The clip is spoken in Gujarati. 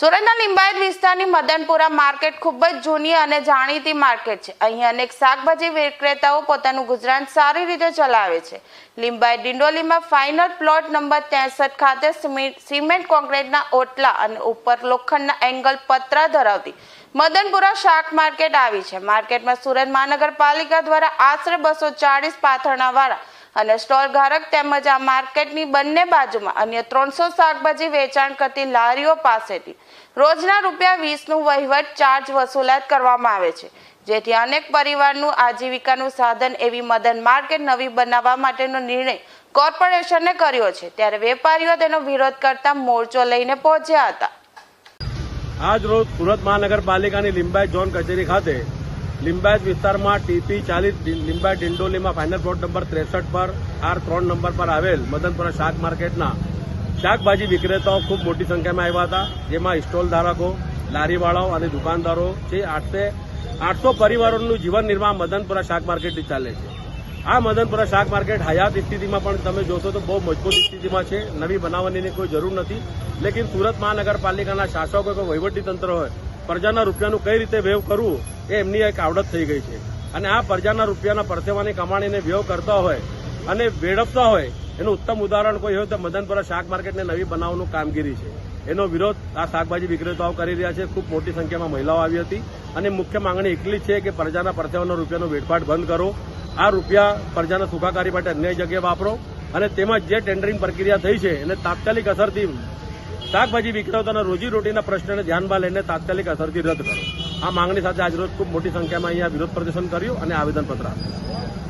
સુરતના લિંબાયત વિસ્તારની મદનપુરા માર્કેટ ખૂબ જ જૂની અને જાણીતી માર્કેટ છે. અહીં અનેક શાકભાજી વિક્રેતાઓ પોતાનું ગુજરાન સારી રીતે ચલાવે છે. લિંબાયત ડિંડોલીમાં ફાઇનલ પ્લોટ નંબર ત્રેસઠ ખાતે સિમેન્ટ કોન્ક્રીટના ઓટલા અને ઉપર લોખંડના એંગલ પતરા ધરાવતી મદનપુરા શાક માર્કેટ આવી છે. માર્કેટમાં સુરત મહાનગરપાલિકા દ્વારા આશરે બસો ચાળીસ પાથરણાવાળા અને સ્ટોલ ધારક તેમજ આ માર્કેટની બંને બાજુમાં અન્ય ત્રણસો શાકભાજી વેચાણ કરતી લારીઓ પાસેથી રોજના રૂપિયા વીસનું વહીવટ ચાર્જ વસૂલાત કરવામાં આવે છે, જેથી અનેક પરિવારનું આજીવિકાનું સાધન એવી મદન માર્કેટ નવી બનાવવા માટેનો નિર્ણય કોર્પોરેશને કર્યો છે, ત્યારે વેપારીઓ તેનો વિરોધ કરતા મોરચો લઈને પહોંચ્યા હતા. આજ રોજ સુરત મહાનગરપાલિકાની લિંબાયત ઝોન કચેરી ખાતે લિંબાયત વિસ્તારમાં ટીપી ચાલીસ લિંબાયત ડિંડોલીમાં ફાઇનલ પ્લોટ નંબર ત્રેસઠ પર આર ત્રણ નંબર પર આવેલ મદનપુરા શાક માર્કેટના શાકભાજી વિક્રેતાઓ ખૂબ મોટી સંખ્યામાં આવ્યા હતા, જેમાં સ્ટોલ ધારકો, લારીવાળાઓ અને દુકાનદારો છે આઠસે આઠસો પરિવારોનું જીવન નિર્વાહ મદનપુરા શાક માર્કેટથી ચાલે છે. આ મદનપુરા શાક માર્કેટ હયાત સ્થિતિમાં પણ તમે જોશો તો બહુ મજબૂત સ્થિતિમાં છે. નવી બનાવવાની કોઈ જરૂર નથી. લેકિન સુરત મહાનગરપાલિકાના શાસકો કે વહીવટી તંત્ર હોય, પ્રજાના રૂપિયાનું કઈ રીતે વેવ કરવું? એ એમની એક આવડત થઈ ગઈ છે. અને આ પ્રજાના રૂપિયાના પરસેવાની કમાણીને વ્યવ કરતા હોય અને વેડપતા હોય, એનું ઉત્તમ ઉદાહરણ કોઈ હોય તો મદનપુરા શાક માર્કેટને નવી બનાવવાનું કામગીરી છે. એનો વિરોધ આ શાકભાજી વિક્રેતાઓ કરી રહ્યા છે. ખૂબ મોટી સંખ્યામાં મહિલાઓ આવી હતી. અને મુખ્ય માંગણી એટલી છે કે પ્રજાના પરસેવાનો રૂપિયાનો વેડફાટ બંધ કરો. આ રૂપિયા પ્રજાના સુખાકારી માટે અન્ય જગ્યાએ વાપરો. અને તેમાં જે ટેન્ડરિંગ પ્રક્રિયા થઈ છે, એને તાત્કાલિક અસરથી શાકભાજી વિક્રેતાના રોજીરોટીના પ્રશ્નને ધ્યાનમાં લઈને તાત્કાલિક અસરથી રદ કરો. આ માંગણી સાથે આજરોજ ખૂબ મોટી સંખ્યામાં અહીંયા વિરોધ પ્રદર્શન કર્યું અને આવેદનપત્ર આપ્યું.